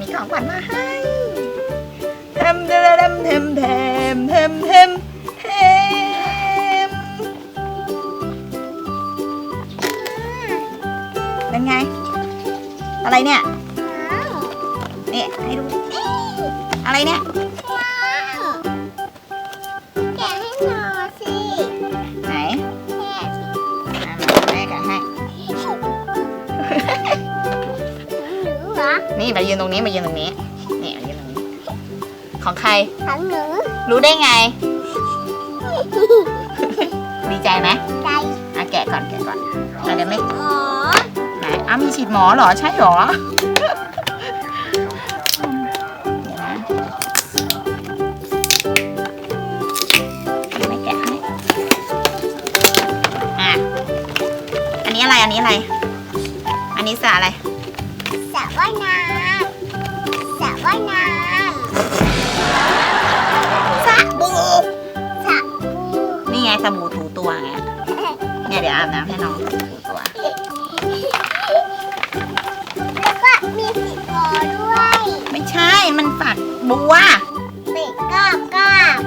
มีของขวัญมาให้เทมเทมเทมเทมเทมเทมเทมเป็นไง อะไรเนี่ย นี่ให้ดู อะไรเนี่ยว้าวแกะให้หน่อยสิ ไหน นูเหรอนี่มายืนตรงนี้มายืนตรงนี้ นี่มายืนตรงนี้ ของใคร ของหนูรู้ได้ไง ดีใจไหมใจอะแกะก่อนแกะก่อนอะเดี๋ยวไม่อ๋อไหนอ้าวมีฉีดหมอเหรอใช่เหรอเดี๋ยวนะไม่แกะให้อะอันนี้อะไร อันนี้อะไร อันนี้สระอะไร สระว่ายน้ำสระว่ายน้สบู่ำสระบูนี่ไงสบู่ถูตัวไงเนี่ยเดี๋ยวอาบน้ำให้น้องถูตัว แล้วก็มีสีโกด้วย ไม่ใช่ มันฝักบัวปีกกาบกาบ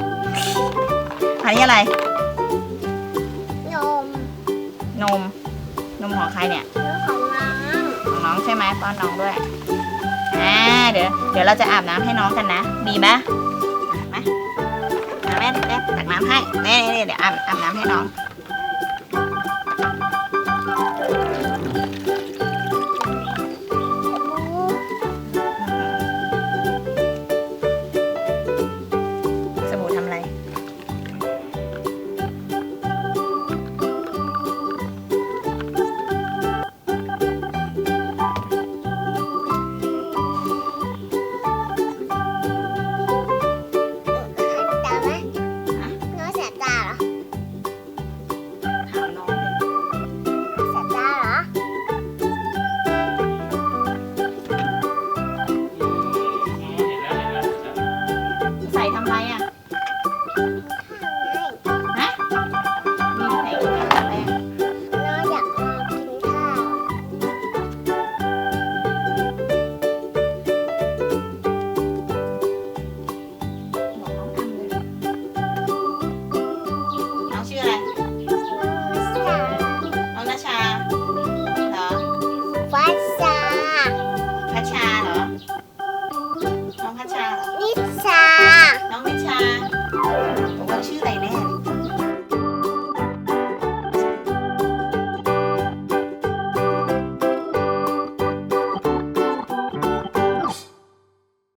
อันนี้อะไร นม นม นมของใครเนี่ยเนื้อของ น้องใช่ไหมป้อนน้องด้วยอ่าเดี๋ยวเดี๋ยวเราจะอาบน้ำให้น้องกันนะดีไหมมามาแม่แม่ตักน้ำให้แม่เดี๋ยวอาบอาบน้ำให้น้อง